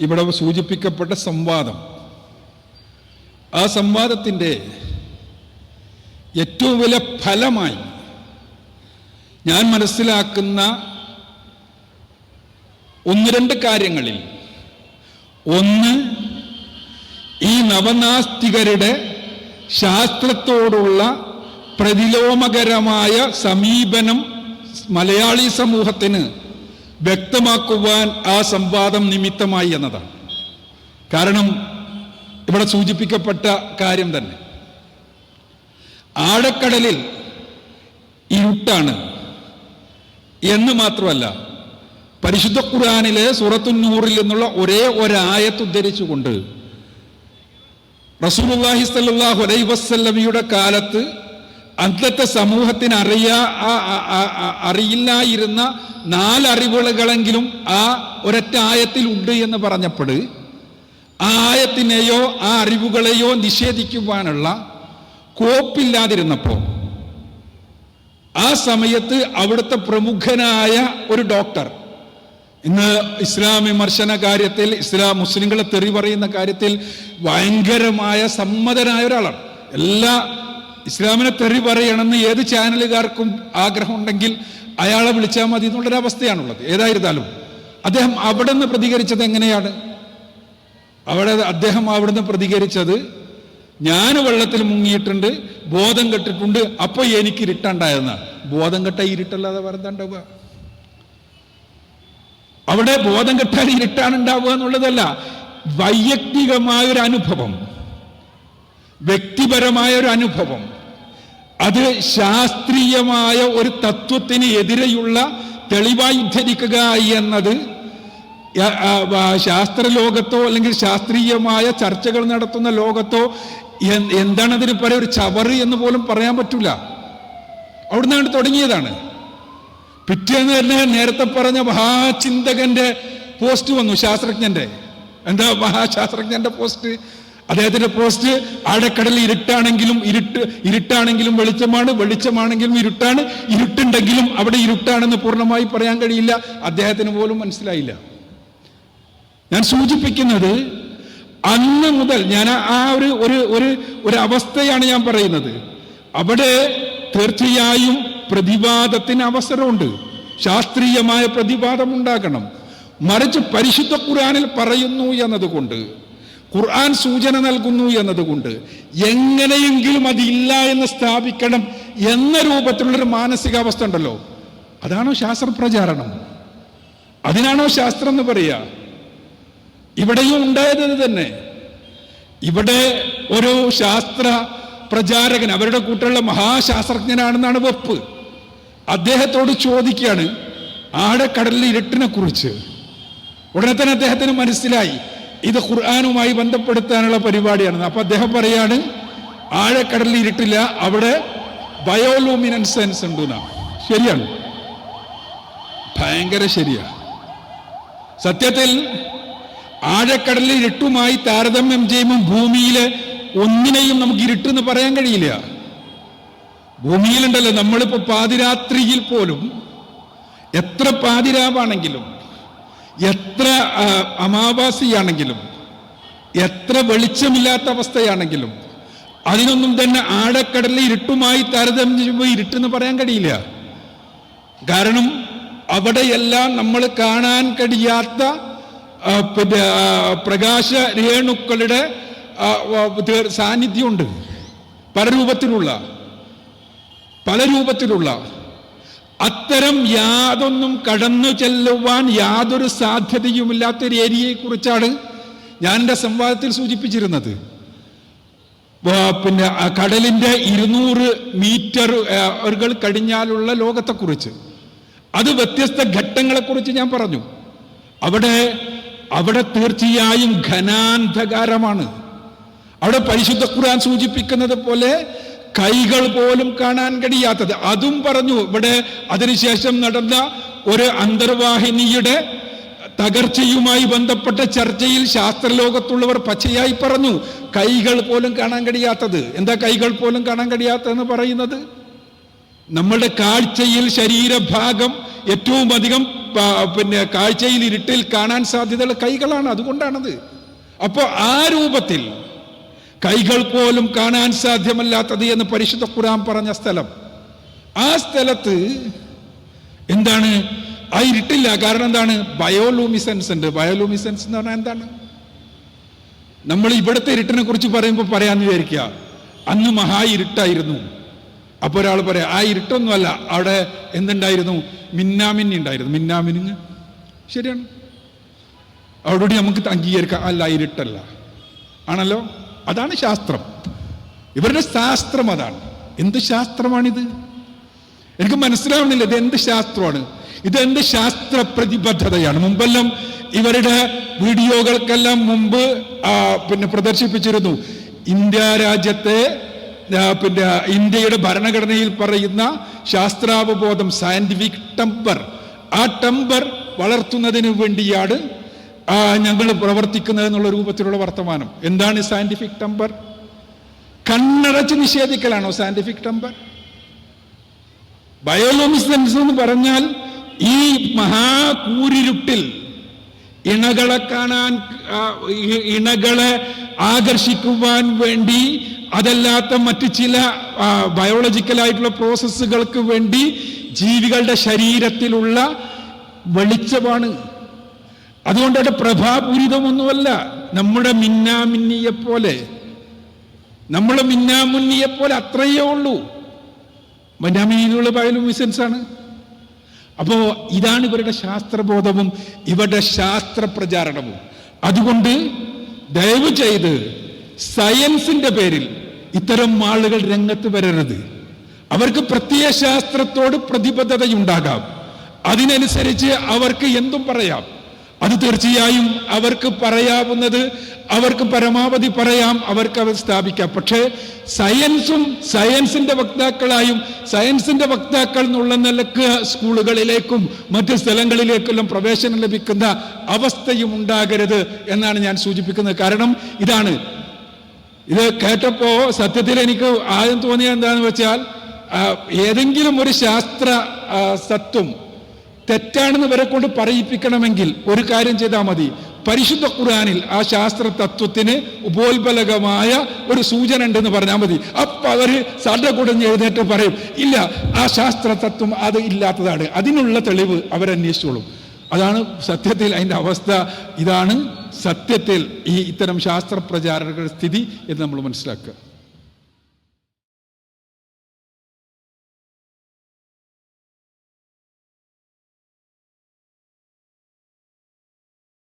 ഇവിടെ സൂചിപ്പിക്കപ്പെട്ട സംവാദം. ആ സംവാദത്തിന്റെ ഏറ്റവും വലിയ ഫലമായി ഞാൻ മനസ്സിലാക്കുന്ന ഒന്ന് രണ്ട് കാര്യങ്ങളിൽ. ഒന്ന് ഈ നവനാസ്തികരുടെ ശാസ്ത്രത്തോടുള്ള പ്രതിലോമകരമായ സമീപനം മലയാളി സമൂഹത്തിന് വ്യക്തമാക്കുവാൻ ആ സംവാദം നിമിത്തമായി എന്നതാണ്. കാരണം ഇവിടെ സൂചിപ്പിക്കപ്പെട്ട കാര്യം തന്നെ. ആഴക്കടലിൽ ഇരുട്ടാണ്. എന്ന് മാത്രമല്ല പരിശുദ്ധ ഖുർആാനിലെ സൂറത്തുന്നൂറിൽ നിന്നുള്ള ഒരേ ഒരായത്ത് ഉദ്ധരിച്ചുകൊണ്ട് റസൂലുള്ളാഹി സ്വല്ലല്ലാഹു അലൈഹി വസ്ലമിയുടെ കാലത്ത് അന്നത്തെ സമൂഹത്തിന് അറിയാ അറിയില്ലായിരുന്ന നാലറിവുകളെങ്കിലും ആ ഒരൊറ്റ ആയത്തിൽ ഉണ്ട് എന്ന് പറഞ്ഞപ്പോൾ ആ ആയത്തിനെയോ ആ അറിവുകളെയോ നിഷേധിക്കുവാനുള്ള കോപ്പില്ലാതിരുന്നപ്പോൾ ആ സമയത്ത് അവിടുത്തെ പ്രമുഖനായ ഒരു ഡോക്ടർ ഇന്ന് ഇസ്ലാം വിമർശന കാര്യത്തിൽ ഇസ്ലാം മുസ്ലിങ്ങളെ തെറി പറയുന്ന കാര്യത്തിൽ ഭയങ്കരമായ സമ്മതനായ ഒരാളാണ്. എല്ലാ ഇസ്ലാമിനെ തെറി പറയണമെന്ന് ഏത് ചാനലുകാർക്കും ആഗ്രഹമുണ്ടെങ്കിൽ അയാളെ വിളിച്ചാൽ മതി എന്നുള്ളൊരവസ്ഥയാണുള്ളത്. ഏതായിരുന്നാലും അദ്ദേഹം അവിടെ നിന്ന് പ്രതികരിച്ചത് എങ്ങനെയാണ്? അവിടെ അദ്ദേഹം അവിടുന്ന് പ്രതികരിച്ചത് ഞാൻ വെള്ളത്തിൽ മുങ്ങിയിട്ടുണ്ട് ബോധം കെട്ടിട്ടുണ്ട് അപ്പൊ എനിക്ക് ഇരുട്ടുണ്ടായെന്നാണ് ബോധം കെട്ട ഇരുട്ടല്ലാതെ വരുന്നുണ്ടാവുക അവിടെ ബോധം കെട്ടാൻ ഇരുട്ടാണ് ഉണ്ടാവുക എന്നുള്ളതല്ല വൈയക്തികമായ ഒരു അനുഭവം വ്യക്തിപരമായ ഒരു അനുഭവം അത് ശാസ്ത്രീയമായ ഒരു തത്വത്തിന് എതിരെയുള്ള തെളിവായി ഉദ്ധരിക്കുക എന്നത് ശാസ്ത്രലോകത്തോ അല്ലെങ്കിൽ ശാസ്ത്രീയമായ ചർച്ചകൾ നടത്തുന്ന ലോകത്തോ എന്താണ് അതിന് പറയാ ഒരു ചവറ് എന്ന് പോലും പറയാൻ പറ്റൂല. അവിടുന്ന് അങ്ങോട്ട് തുടങ്ങിയതാണ്. പിറ്റേന്ന് തന്നെ നേരത്തെ പറഞ്ഞ മഹാചിന്തകന്റെ പോസ്റ്റ് വന്നു ശാസ്ത്രജ്ഞന്റെ. എന്താ മഹാശാസ്ത്രജ്ഞന്റെ പോസ്റ്റ്? അദ്ദേഹത്തിന്റെ പോസ്റ്റ് ആഴക്കടലിൽ ഇരുട്ടാണെങ്കിലും ഇരുട്ട് ഇരുട്ടാണെങ്കിലും വെളിച്ചമാണ് വെളിച്ചമാണെങ്കിലും ഇരുട്ടാണ് ഇരുട്ടുണ്ടെങ്കിലും അവിടെ ഇരുട്ടാണെന്ന് പൂർണമായി പറയാൻ കഴിയില്ല. അദ്ദേഹത്തിന് പോലും മനസ്സിലായില്ല. ഞാൻ സൂചിപ്പിക്കുന്നത് അന്ന് മുതൽ ഞാൻ ആ ഒരു ഒരു ഒരു ഒരു അവസ്ഥയാണ് ഞാൻ പറയുന്നത്. അവിടെ തീർച്ചയായും പ്രതിവാദത്തിന് അവസരമുണ്ട്. ശാസ്ത്രീയമായ പ്രതിവാദം ഉണ്ടാകണം മറിച്ച് പരിശുദ്ധ ഖുറാനിൽ പറയുന്നു എന്നതുകൊണ്ട് ഖുർആൻ സൂചന നൽകുന്നു എന്നതുകൊണ്ട് എങ്ങനെയെങ്കിലും അതില്ല എന്ന് സ്ഥാപിക്കണം എന്ന രൂപത്തിലുള്ളൊരു മാനസികാവസ്ഥ ഉണ്ടല്ലോ. അതാണോ ശാസ്ത്ര പ്രചാരണം അതിനാണോ ശാസ്ത്രം എന്ന് പറയുക? ഇവിടെയും ഉണ്ടായത് തന്നെ. ഇവിടെ ഒരു ശാസ്ത്ര പ്രചാരകൻ അവരുടെ കൂട്ടുള്ള മഹാശാസ്ത്രജ്ഞനാണെന്നാണ് വെപ്പ്. അദ്ദേഹത്തോട് ചോദിക്കുകയാണ് ആഴക്കടലിലെ ഇരുട്ടിനെ കുറിച്ച് ഉടനെ തന്നെ അദ്ദേഹത്തിന് മനസ്സിലായി. ഇത് ഖുർആാനുമായി ബന്ധപ്പെടുത്താനുള്ള പരിപാടിയാണ്. അപ്പൊ അദ്ദേഹം പറയാണ് ആഴക്കടലിൽ ഇരുട്ടില്ല അവിടെ ബയോലൂമിനൻസൻസ് ഉണ്ട് എന്നാ. ശരിയാണ്. ഭയങ്കര ശരിയാ. സത്യത്തിൽ ആഴക്കടലിൽ ഇരുട്ടുമായി താരതമ്യം ചെയ്യുമ്പോൾ ഭൂമിയിലെ ഒന്നിനെയും നമുക്ക് ഇരുട്ടെന്ന് പറയാൻ കഴിയില്ല. ഭൂമിയിലുണ്ടല്ലോ നമ്മളിപ്പോ പാതിരാത്രിയിൽ പോലും എത്ര പാതിരാവാണെങ്കിലും എത്ര അമാവാസിയാണെങ്കിലും എത്ര വെളിച്ചമില്ലാത്ത അവസ്ഥയാണെങ്കിലും അതിനൊന്നും തന്നെ ആഴക്കടലിൽ ഇരുട്ടുമായി താരതമ്യം ഇരുട്ടെന്ന് പറയാൻ കഴിയില്ല. കാരണം അവിടെയെല്ലാം നമ്മൾ കാണാൻ കഴിയാത്ത പിന്നെ പ്രകാശ രേണുക്കളുടെ സാന്നിധ്യമുണ്ട്. പല രൂപത്തിലുള്ള പല രൂപത്തിലുള്ള അത്തരം യാതൊന്നും കടന്നു ചെല്ലുവാൻ യാതൊരു സാധ്യതയുമില്ലാത്ത ഒരു ഏരിയയെ കുറിച്ചാണ് ഞാൻ എന്റെ സംവാദത്തിൽ സൂചിപ്പിച്ചിരുന്നത്. പിന്നെ കടലിന്റെ ഇരുന്നൂറ് മീറ്റർ കൾ കഴിഞ്ഞാലുള്ള ലോകത്തെക്കുറിച്ച്. അത് വ്യത്യസ്ത ഘട്ടങ്ങളെക്കുറിച്ച് ഞാൻ പറഞ്ഞു. അവിടെ അവിടെ തീർച്ചയായും ഘനാന്ധകാരമാണ്. അവിടെ പരിശുദ്ധ ഖുർആൻ സൂചിപ്പിക്കുന്നത് പോലെ കൈകൾ പോലും കാണാൻ കഴിയാത്തത്. അതും പറഞ്ഞു ഇവിടെ അതിനുശേഷം നടന്ന ഒരു അന്തർവാഹിനിയുടെ തകർച്ചയുമായി ബന്ധപ്പെട്ട ചർച്ചയിൽ ശാസ്ത്രലോകത്തുള്ളവർ പച്ചയായി പറഞ്ഞു കൈകൾ പോലും കാണാൻ കഴിയാത്തത്. എന്താ കൈകൾ പോലും കാണാൻ കഴിയാത്തതെന്ന് പറയുന്നത്? നമ്മളുടെ കാഴ്ചയിൽ ശരീരഭാഗം ഏറ്റവും അധികം പിന്നെ കാഴ്ചയിൽ ഇരുട്ടിൽ കാണാൻ സാധ്യതയുള്ള കൈകളാണ് അതുകൊണ്ടാണത്. അപ്പോൾ ആ രൂപത്തിൽ കൈകൾ പോലും കാണാൻ സാധ്യമല്ലാത്തത് എന്ന് പരിശുദ്ധ ഖുർആൻ പറഞ്ഞ സ്ഥലം. ആ സ്ഥലത്ത് എന്താണ്? ആ ഇരുട്ടില്ല. കാരണം എന്താണ്? ബയോലൂമിസൻസ് ഉണ്ട്. ബയോലൂമിസൻസ് എന്ന് പറഞ്ഞാൽ എന്താണ്? നമ്മൾ ഇവിടുത്തെ ഇരുട്ടിനെ കുറിച്ച് പറയുമ്പോൾ പറയാന്ന് വിചാരിക്കുക. അന്ന് മഹാ ഇരുട്ടായിരുന്നു. അപ്പോൾ ഒരാൾ പറയാം ആ ഇരുട്ടൊന്നുമല്ല. അവിടെ എന്തുണ്ടായിരുന്നു? മിന്നാമിന്നി ഉണ്ടായിരുന്നു. മിന്നാമിനിങ് ശരിയാണ്. അവിടെ നമുക്ക് അംഗീകരിക്കാം. അല്ല ഇരുട്ടല്ല. ആണല്ലോ? അതാണ് ശാസ്ത്രം. ഇവരുടെ ശാസ്ത്രം അതാണ്. എന്ത് ശാസ്ത്രമാണിത്? എനിക്ക് മനസ്സിലാവുന്നില്ല ഇത് എന്ത് ശാസ്ത്രമാണ്? ഇത് എന്ത് ശാസ്ത്ര പ്രതിബദ്ധതയാണ് മുമ്പെല്ലാം ഇവരുടെ വീഡിയോകൾക്കെല്ലാം മുമ്പ് പിന്നെ പ്രദർശിപ്പിച്ചിരുന്നു. ഇന്ത്യ രാജ്യത്തെ പിന്നെ ഇന്ത്യയുടെ ഭരണഘടനയിൽ പറയുന്ന ശാസ്ത്രാവബോധം സയന്റിഫിക് ടെമ്പർ ആ ടെമ്പർ വളർത്തുന്നതിന് വേണ്ടിയാണ് ആ, ഞങ്ങൾ പ്രവർത്തിക്കുന്നത് എന്നുള്ള രൂപത്തിലുള്ള വർത്തമാനം. എന്താണ് സയന്റിഫിക് ടെമ്പർ കണ്ണടച്ച് നിഷേധിക്കലാണോ സയന്റിഫിക് ടെമ്പർ ബയോലോമിസൻസ് എന്ന് പറഞ്ഞാൽ ഈ മഹാകൂരിരുട്ടിൽ ഇണകളെ കാണാൻ ഇണകളെ ആകർഷിക്കുവാൻ വേണ്ടി അതല്ലാത്ത മറ്റ് ചില ബയോളജിക്കലായിട്ടുള്ള പ്രോസസ്സുകൾക്ക് വേണ്ടി ജീവികളുടെ ശരീരത്തിലുള്ള വെളിച്ചമാണ് അതുകൊണ്ട് അത് പ്രഭാപൂരിതമൊന്നുമല്ല. നമ്മുടെ മിന്നാമിന്നിയെ പോലെ. നമ്മളെ മിന്നാമുന്നിയെ പോലെ അത്രയേ ഉള്ളൂ. മിന്നാമിന്നിയിലുള്ള ബയോലുമിസൻസ് ആണ് അപ്പോ ഇതാണ് ഇവരുടെ ശാസ്ത്രബോധവും ഇവരുടെ ശാസ്ത്ര പ്രചാരണവും അതുകൊണ്ട് ദയവ് ചെയ്ത് സയൻസിന്റെ പേരിൽ ഇത്തരം ആളുകൾ രംഗത്ത് വരരുത്. അവർക്ക് പ്രത്യയ ശാസ്ത്രത്തോട് പ്രതിബദ്ധതയുണ്ടാകാം. അതിനനുസരിച്ച് അവർക്ക് എന്തും പറയാം. അത് തീർച്ചയായും അവർക്ക് പറയാവുന്നത് അവർക്ക് പരമാവധി പറയാം അവർക്ക് അവർ സ്ഥാപിക്കാം. പക്ഷേ സയൻസും സയൻസിന്റെ വക്താക്കളായും സയൻസിന്റെ വക്താക്കൾ എന്നുള്ള നിലയ്ക്ക് സ്കൂളുകളിലേക്കും മറ്റ് സ്ഥലങ്ങളിലേക്കെല്ലാം പ്രവേശനം ലഭിക്കുന്ന അവസ്ഥയും ഉണ്ടാകരുത് എന്നാണ് ഞാൻ സൂചിപ്പിക്കുന്നത്. കാരണം ഇതാണ്. ഇത് കേട്ടപ്പോ സത്യത്തിൽ എനിക്ക് ആദ്യം തോന്നിയത് എന്താണെന്ന് വെച്ചാൽ ഏതെങ്കിലും ഒരു ശാസ്ത്ര ആ, തത്വം തെറ്റാണെന്ന് വരെ കൊണ്ട് പറയിപ്പിക്കണമെങ്കിൽ ഒരു കാര്യം ചെയ്താൽ മതി. പരിശുദ്ധ ഖുർആനിൽ ആ ശാസ്ത്ര തത്വത്തിന് ഉപോത്ബലകമായ ഒരു സൂചന ഉണ്ടെന്ന് പറഞ്ഞാൽ മതി. അപ്പൊ അവർ സട കുടഞ്ഞ് എഴുന്നേറ്റ് പറയും ഇല്ല ആ ശാസ്ത്ര തത്വം അത് ഇല്ലാത്തതാണ്. അതിനുള്ള തെളിവ് അവരന്വേഷിച്ചോളും. അതാണ് സത്യത്തിൽ അതിന്റെ അവസ്ഥ. ഇതാണ് സത്യത്തിൽ ഈ ഇത്തരം ശാസ്ത്ര പ്രചാരകരുടെ സ്ഥിതി എന്ന് നമ്മൾ മനസ്സിലാക്കുക.